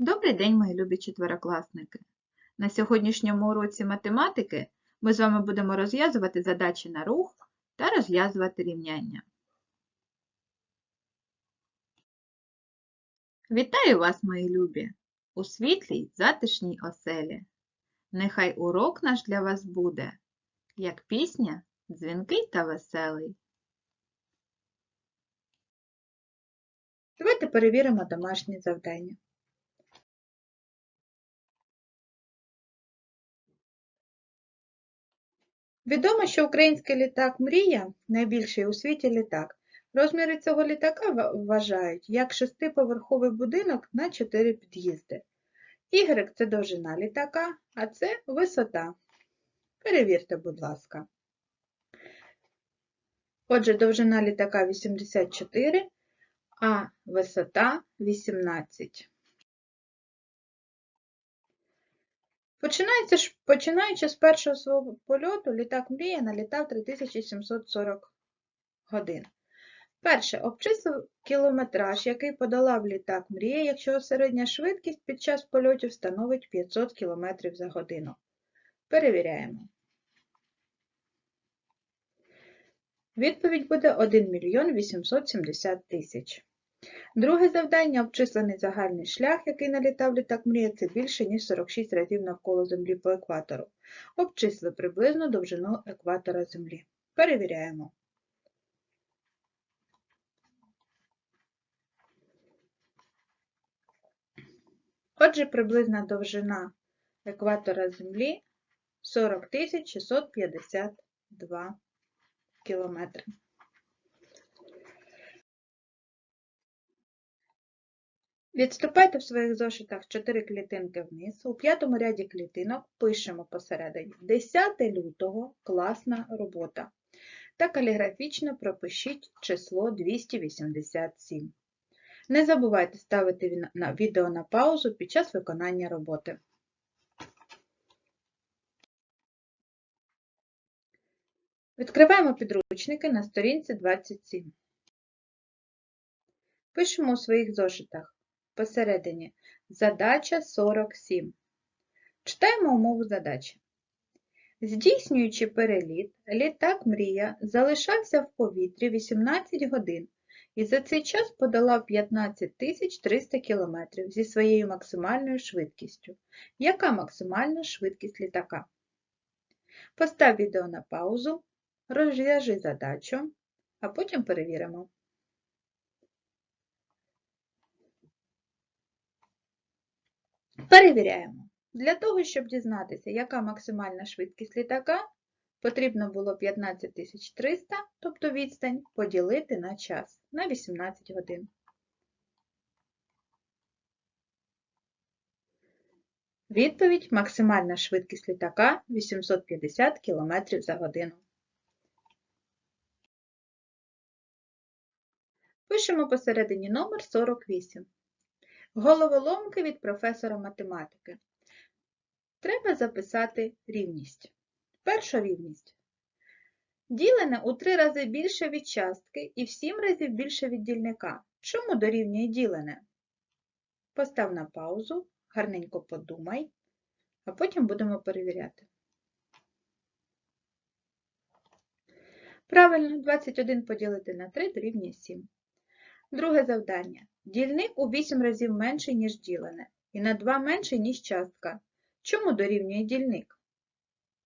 Добрий день, мої любі четверокласники! На сьогоднішньому уроці математики ми з вами будемо розв'язувати задачі на рух та розв'язувати рівняння. Вітаю вас, мої любі, у світлій затишній оселі. Нехай урок наш для вас буде, як пісня, дзвінкий та веселий. Давайте перевіримо домашні завдання. Відомо, що український літак Мрія найбільший у світі літак. Розміри цього літака вважають як шестиповерховий будинок на чотири під'їзди. Y – це довжина літака, а це висота. Перевірте, будь ласка. Отже, довжина літака 84, а висота 18. Починається Починаючи з першого свого польоту, літак Мрія налітав 3740 годин. Перше. Обчислив кілометраж, який подолав літак Мрія, якщо середня швидкість під час польотів становить 500 км за годину. Перевіряємо. Відповідь буде 1 мільйон 870 тисяч. Друге завдання – обчислений загальний шлях, який налітав літак Мрія, це більше, ніж 46 разів навколо Землі по екватору. Обчисли приблизно довжину екватора Землі. Перевіряємо. Отже, приблизна довжина екватора Землі 40 652 кілометри. Відступайте в своїх зошитах 4 клітинки вниз. У п'ятому ряді клітинок пишемо посередині 10 лютого класна робота. Та каліграфічно пропишіть число 287. Не забувайте ставити відео на паузу під час виконання роботи. Відкриваємо підручники на сторінці 27. Пишемо у своїх зошитах посередині задача 47. Читаємо умову задачі. Здійснюючи переліт, літак Мрія залишався в повітрі 18 годин і за цей час подолав 15 300 км зі своєю максимальною швидкістю. Яка максимальна швидкість літака? Постав відео на паузу, розв'яжи задачу, а потім перевіримо. Перевіряємо. Для того, щоб дізнатися, яка максимальна швидкість літака, потрібно було 15300, тобто відстань, поділити на час, на 18 годин. Відповідь – максимальна швидкість літака 850 км за годину. Пишемо посередині номер 48. Головоломки від професора математики. Треба записати рівність. Перша рівність. Ділене у три рази більше від частки і в сім разів більше від дільника. Чому дорівнює ділене? Постав на паузу, гарненько подумай, а потім будемо перевіряти. Правильно, 21 поділити на 3 дорівнює 7. Друге завдання. Дільник у 8 разів менший, ніж ділене, і на 2 менший, ніж частка. Чому дорівнює дільник?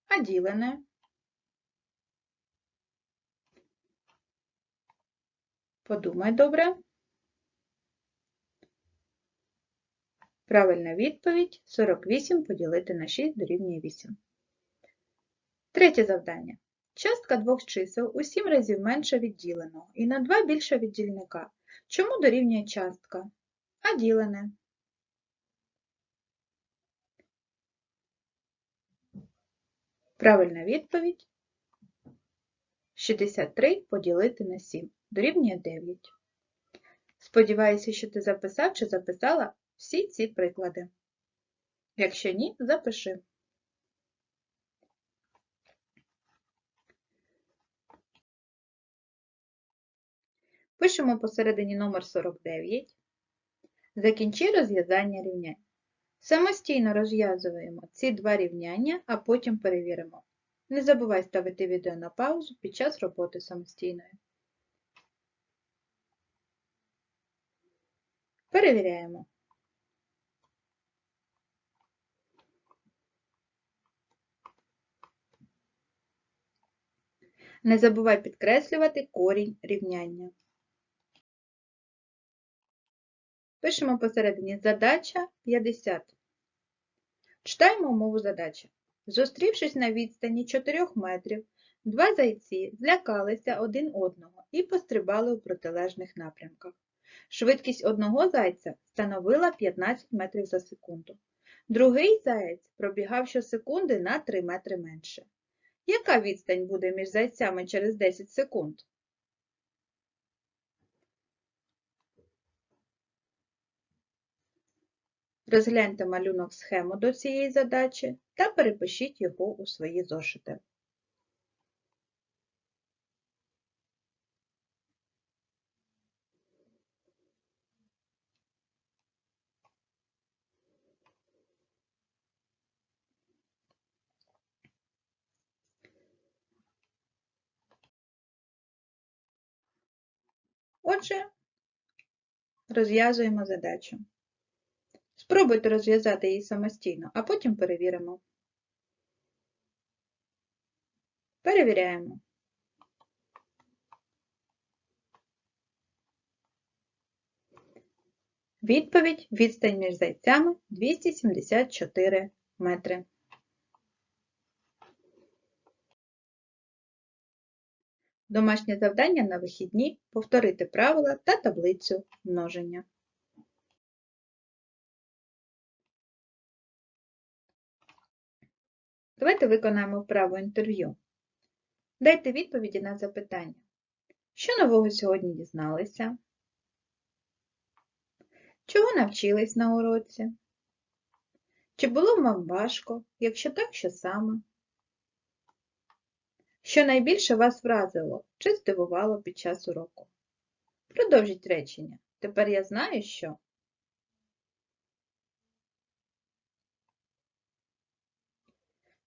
А ділене? Подумай добре. Правильна відповідь 48 поділити на 6 дорівнює 8. Третє завдання. Частка двох чисел у 7 разів менша від діленого і на 2 більша від дільника. Чому дорівнює частка? А ділене? Правильна відповідь 63 поділити на 7 дорівнює 9. Сподіваюся, що ти записав чи записала всі ці приклади. Якщо ні, запиши. Пишемо посередині номер 49. Закінчи розв'язання рівнянь. Самостійно розв'язуємо ці два рівняння, а потім перевіримо. Не забувай ставити відео на паузу під час роботи самостійної. Перевіряємо. Не забувай підкреслювати корінь рівняння. Пишемо посередині задача 50. Читаємо умову задачі. Зустрівшись на відстані 4 метрів, два зайці злякалися один одного і пострибали у протилежних напрямках. Швидкість одного зайця становила 15 метрів за секунду. Другий заєць пробігав щосекунди на 3 метри менше. Яка відстань буде між зайцями через 10 секунд? Розгляньте малюнок схему до цієї задачі та перепишіть його у свої зошити. Отже, розв'язуємо задачу. Спробуйте розв'язати її самостійно, а потім перевіримо. Перевіряємо. Відповідь відстань між зайцями 274 метри. Домашнє завдання на вихідні повторити правила та таблицю множення. Давайте виконаємо вправу інтерв'ю. Дайте відповіді на запитання. Що нового сьогодні дізналися? Чого навчились на уроці? Чи було вам важко? Якщо так, що саме? Що найбільше вас вразило чи здивувало під час уроку? Продовжіть речення. Тепер я знаю, що.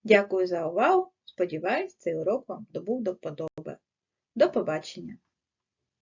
Дякую за увагу. Сподіваюсь, цей урок вам добув до вподоби. До побачення!